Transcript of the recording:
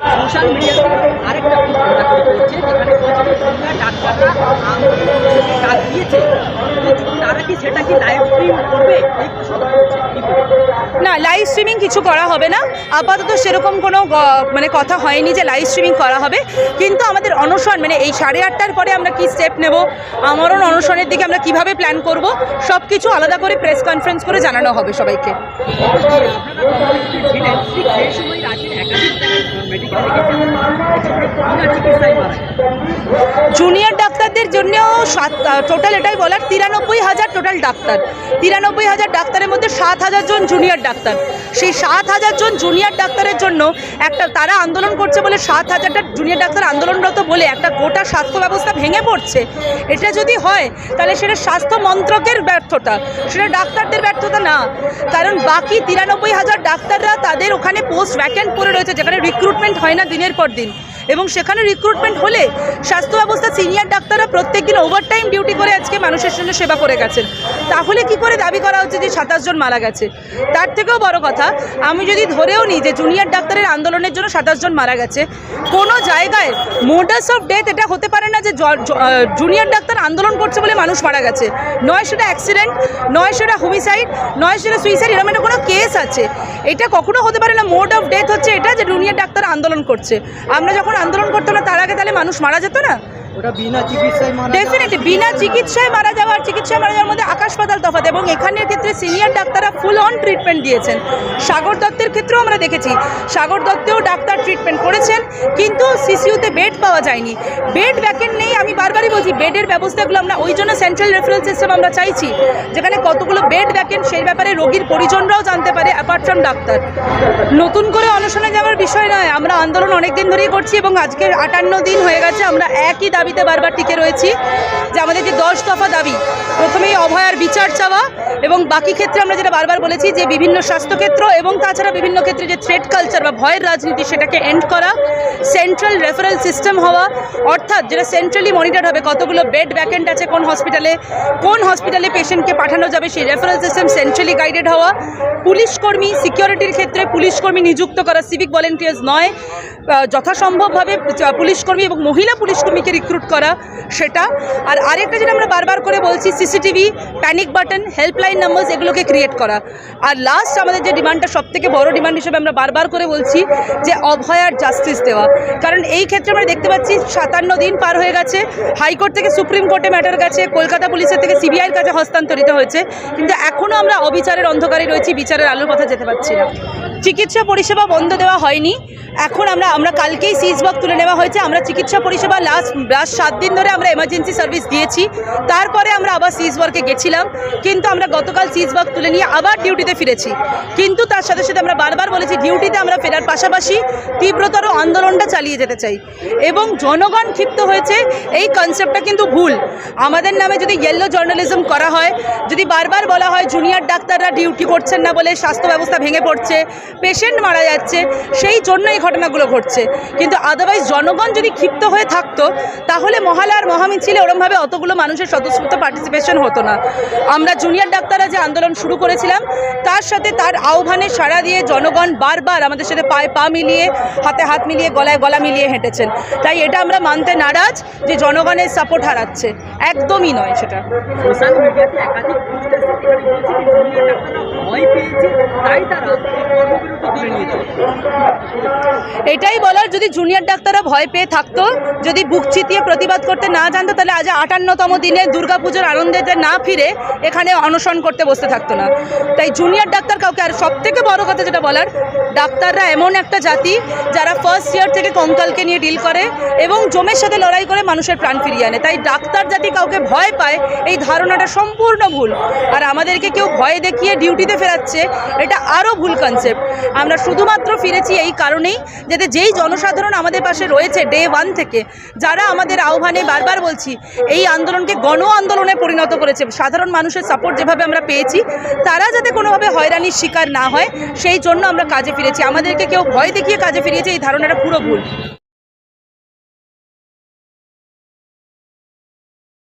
Social মিডিয়াতে আরেকটা যেখানে ডাক্তাররা করতে দিয়েছে তারা কি সেটা কি লাইভ স্ট্রিম করবে? এই? না লাইভ স্ট্রিমিং কিছু করা হবে না। আপাতত সেরকম কোনো মানে কথা হয়নি যে লাইভ স্ট্রিমিং করা হবে। কিন্তু আমাদের অনশন মানে এই সাড়ে আটটার পরে আমরা কি স্টেপ নেব আমরণ অনশনের দিকে আমরা কীভাবে প্ল্যান করব সব কিছু আলাদা করে প্রেস কনফারেন্স করে জানানো হবে সবাইকে। জুনিয়র ডাক্তারদের জন্যও সাত টোটাল এটাই বলার, তিরানব্বই হাজার টোটাল ডাক্তার। তিরানব্বই হাজার ডাক্তারের মধ্যে সাত হাজার জন জুনিয়র ডাক্তার। সেই সাত হাজার জন জুনিয়র ডাক্তারের জন্য একটা, তারা আন্দোলন করছে বলে সাত হাজারটা জুনিয়র ডাক্তার আন্দোলনরত বলে একটা গোটা স্বাস্থ্য ব্যবস্থা ভেঙে পড়ছে। এটা যদি হয়, তাহলে সেটা স্বাস্থ্য মন্ত্রকের ব্যর্থতা। সেটা ডাক্তারদের ব্যর্থতা না। কারণ বাকি তিরানব্বই হাজার ডাক্তাররা তাদের ওখানে পোস্ট ভ্যাকেন্ট পড়ে রয়েছে, যেখানে রিক্রুটমেন্ট হয় না দিনের পর দিন। এবং সেখানে রিক্রুটমেন্ট হলে স্বাস্থ্য ডাক্তাররা প্রত্যেক দিন ওভারটাইম ডিউটি করে আজকে মানুষের জন্য সেবা করে গেছেন। তাহলে কি করে দাবি করা হচ্ছে যে সাতাশ জন মারা গেছে? তার থেকেও বড় কথা, আমি যদি ধরেও নিই যে জুনিয়র ডাক্তারের আন্দোলনের জন্য সাতাশ জন মারা গেছে, কোনো জায়গায় মোডাস অফ ডেথ এটা হতে পারে না যে জুনিয়র ডাক্তার আন্দোলন করছে বলে মানুষ মারা গেছে। নয় সেটা অ্যাক্সিডেন্ট নয় সেটা হোমিসাইড নয় সেটা সুইসাইড এরকম একটা কোনো কেস আছে। এটা কখনো হতে পারে না মোড অফ ডেথ হচ্ছে এটা যে জুনিয়র ডাক্তার আন্দোলন করছে। আমরা যখন আন্দোলন করতাম না, তার আগে তাহলে মানুষ মারা যেত না? চিকিৎসায় মারা ডেফিনেটলি বিনা চিকিৎসায় মারা যাওয়া আর চিকিৎসায় মারা যাওয়ার মধ্যে আকাশ পাতাল তফাৎ। এবং এখানের ক্ষেত্রে সিনিয়র ডাক্তাররা ফুল অন ট্রিটমেন্ট দিয়েছেন। সাগর দত্তের ক্ষেত্রেও আমরা দেখেছি, সাগর দত্তেও ডাক্তার ট্রিটমেন্ট করেছেন, কিন্তু সিসিউতে বেড পাওয়া যায়নি। বেড ভ্যাকেন্ট নেই, আমি বারবারই বলছি বেডের ব্যবস্থাগুলো আমরা, ওই জন্য সেন্ট্রাল রেফারেল সিস্টেম আমরা চাইছি, যেখানে কতগুলো বেড ভ্যাকেন্ট সেই ব্যাপারে রোগীর পরিজনরাও জানতে পারে অ্যাপার্ট ফ্রম ডাক্তার। নতুন করে অনশনে যাওয়ার বিষয় নয়, আমরা আন্দোলন অনেক দিন ধরেই করছি এবং আজকে আটান্ন দিন হয়ে গেছে, আমরা একই দাবিতে বারবার টিকে রয়েছি যে আমাদের যে দশ দফা দাবি, প্রথমেই অভয়ার বিচার চাওয়া এবং বাকি ক্ষেত্রে আমরা যেটা বারবার বলেছি যে বিভিন্ন স্বাস্থ্যক্ষেত্র এবং তাছাড়া বিভিন্ন ক্ষেত্রে যে থ্রেড কালচার বা ভয়ের রাজনীতি সেটাকে এন্ড করা সেন্ট্রাল রেফারেল সিস্টেম হওয়া, অর্থাৎ যেটা সেন্ট্রালি মনিটর হবে কতগুলো বেড ভ্যাকেন্ট আছে কোন হসপিটালে কোন হসপিটালে পেশেন্টকে পাঠানো যাবে, সেই রেফারেল সিস্টেম সেন্ট্রালি গাইডেড হওয়া। পুলিশ কর্মী সিকিউরিটির ক্ষেত্রে পুলিশ কর্মী নিযুক্ত করা সিভিক ভলেন্টিয়ার্স নয় যথাসম্ভবভাবে পুলিশ কর্মী এবং মহিলা পুলিশ কর্মীকে রিক্রুট করা সেটা। আর আরেকটা যেটা আমরা বারবার করে বলছি CCTV panic button helpline numbers এগুলোকে ক্রিয়েট করা। আর লাস্ট আমাদের যে ডিমান্ডটা সব থেকে বড় ডিমান্ড হিসেবে আমরা বারবার করে বলছি, যে অভয়ার জাস্টিস দেওয়া। কারণ এই ক্ষেত্রে আমরা দেখতে পাচ্ছি সাতান্ন দিন পার হয়ে গেছে। হাইকোর্ট থেকে সুপ্রিম কোর্টে ম্যাটার গেছে, কলকাতা পুলিশের থেকে সিবিআইয়ের কাছে হস্তান্তরিত হয়েছে। কিন্তু এখনও আমরা অবিচারের অন্ধকারে রয়েছি, বিচারের আলোর পথে যেতে পারছি না। চিকিৎসা পরিষেবা বন্ধ দেওয়া হয়নি। এখন আমরা আমরা কালকেই সিজবক তুলে নেওয়া হয়েছে। আমরা চিকিৎসা পরিষেবা লাস্ট লাস্ট সাত দিন ধরে আমরা এমার্জেন্সি সার্ভিস দিয়েছি। তারপরে আমরা আবার সিজওয়ার্কে গেছিলাম। কিন্তু আমরা গতকাল সিজওয়ার্ক তুলে নিয়ে আবার ডিউটিতে ফিরেছি। কিন্তু তার সাথে সাথে আমরা বারবার বলেছি ডিউটিতে আমরা ফেরার পাশাপাশি তীব্রতর আন্দোলনটা চালিয়ে যেতে চাই। এবং জনগণ ক্ষিপ্ত হয়েছে, এই কনসেপ্টটা কিন্তু ভুল। আমাদের নামে যদি ইয়েলো জার্নালিজম করা হয়, যদি বারবার বলা হয় জুনিয়র ডাক্তাররা ডিউটি করছেন না বলে স্বাস্থ্য ব্যবস্থা ভেঙে পড়ছে পেশেন্ট মারা যাচ্ছে, সেই জন্য এই ঘটনাগুলো ঘটছে। কিন্তু আদারওয়াইজ জনগণ যদি ক্ষিপ্ত হয়ে থাকতো, তাহলে মহালয়ার মহামিছিলে ওরমভাবে অতগুলো মানুষের স্বতঃস্ফূর্ত পার্টিসিপেশন হতো না। আমরা জুনিয়র ডাক্তাররা যে আন্দোলন শুরু করেছিলাম, তার সাথে তার আহ্বানে সাড়া দিয়ে জনগণ বারবার আমাদের সাথে পায়ে পা মিলিয়ে, হাতে হাত মিলিয়ে, গলায় গলা মিলিয়ে হেঁটেছেন। তাই এটা আমরা মানতে নারাজ যে জনগণের সাপোর্ট হারাচ্ছে। একদমই নয় সেটা। ভয় পেয়েছে তাই তারা কর্মবিরতি এটাই বলার, যদি জুনিয়র ডাক্তাররা ভয় পেয়ে থাকতো, যদি বুক চিতিয়ে প্রতিবাদ করতে না জানতো, তাহলে আজ আটান্নতম দিনে দুর্গাপুজোর আনন্দেতে না ফিরে এখানে অনশন করতে বসতে থাকতো না। তাই জুনিয়র ডাক্তার কাউকে, আর সব থেকে বড় কথা যেটা বলার, ডাক্তাররা এমন একটা জাতি যারা ফার্স্ট ইয়ার থেকে কঙ্কালকে নিয়ে ডিল করে এবং জমের সাথে লড়াই করে মানুষের প্রাণ ফিরিয়ে আনে। তাই ডাক্তার জাতি কাউকে ভয় পায়, এই ধারণাটা সম্পূর্ণ ভুল। আর আমাদেরকে কেউ ভয় দেখিয়ে ডিউটিতে ফেরাচ্ছে, এটা আরও ভুল কনসেপ্ট আমরা শুধুমাত্র ফিরেছি এই কারণেই যাতে যেই জনসাধারণ আমাদের পাশে রয়েছে ডে ওয়ান থেকে, যারা আমাদের আহ্বানে বারবার বলছি, এই আন্দোলনকে গণ আন্দোলনে পরিণত করেছে। সাধারণ মানুষের সাপোর্ট যেভাবে আমরা পেয়েছি, তারা যাতে কোনোভাবে হয়রানির শিকার না হয়, সেই জন্য আমরা কাজে ফিরেছি। আমাদেরকে কেউ ভয় দেখিয়ে কাজে ফিরিয়েছে, এই ধারণাটা পুরো ভুল।